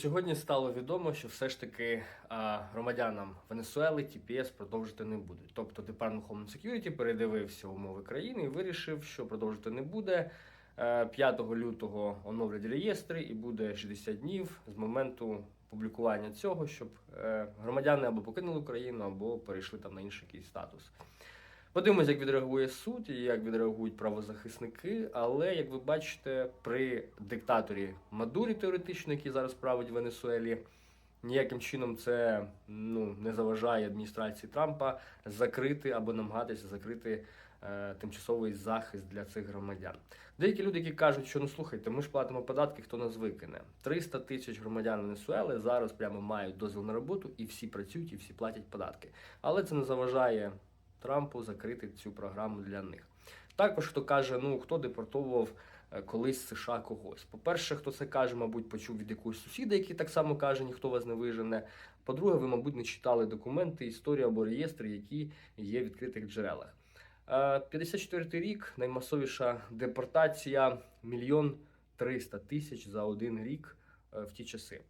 Сьогодні стало відомо, що все ж таки громадянам Венесуели TPS продовжити не будуть. Тобто of Homeland Security передивився умови країни і вирішив, що продовжити не буде. Е, 5 лютого оновлять реєстри і буде 60 днів з моменту публікування цього, щоб е, громадяни або покинули Україну, або перейшли там на інший якийсь статус. Подивимось, як відреагує суд і як відреагують правозахисники. Але як ви бачите, при диктаторі Мадурі, теоретично, який зараз править в Венесуелі, ніяким чином це ну не заважає адміністрації Трампа закрити або намагатися закрити е, тимчасовий захист для цих громадян. Деякі люди, які кажуть, що ну слухайте, ми ж платимо податки, хто нас викине. 300 тисяч громадян Венесуели зараз прямо мають дозвіл на роботу, і всі працюють, і всі платять податки. Але це не заважає Трампу закрити цю програму для них. Також хто каже, ну хто депортовував е, колись США когось. По-перше, хто це каже, мабуть, почув від якогось сусіда, який так само каже, ніхто вас не вижене. По-друге, ви, мабуть, не читали документи, історію або реєстри, які є в відкритих джерелах. Е, 54 рік наймасовіша депортація мільйон триста тисяч за один рік е, в ті часи.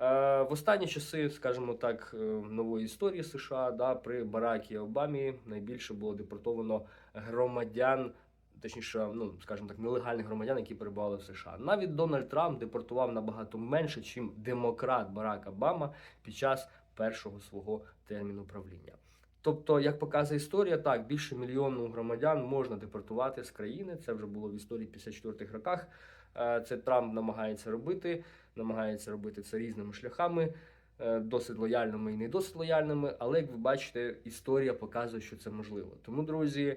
Е, В останні часи, скажімо так, е, нової історії США, да, при Баракі Обамі найбільше було депортовано громадян, точніше, ну скажімо так, нелегальних громадян, які перебували в США. Навіть Дональд Трамп депортував набагато менше, чим демократ Барак Обама під час першого свого терміну правління. Тобто, як показує історія, так більше мільйону громадян можна депортувати з країни. Це вже було в історії 54-х роках. Е, Це Трамп намагається робити, намагається робити це різними шляхами, е, досить лояльними і не досить лояльними. Але як ви бачите, історія показує, що це можливо. Тому, друзі,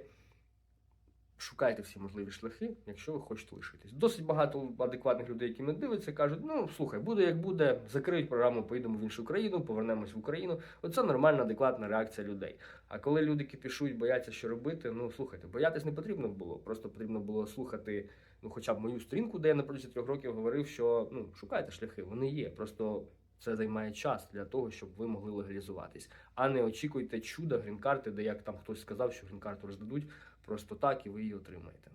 шукайте всі можливі шляхи, якщо ви хочете лишитись. Досить багато адекватних людей, які мене дивляться, кажуть: ну слухай, буде як буде, закриють програму, поїдемо в іншу країну, повернемось в Україну. Оце нормальна, адекватна реакція людей. А коли люди кипішують, бояться, що робити, ну слухайте, боятись не потрібно було. Просто потрібно було слухати, ну хоча б мою сторінку, де я на протязі трьох років говорив, що ну шукайте шляхи, вони є. Просто це займає час для того, щоб ви могли легалізуватись, а не очікуйте чуда грін-карти, де як там хтось сказав, що грін-карту роздадуть просто так, і ви її отримаєте.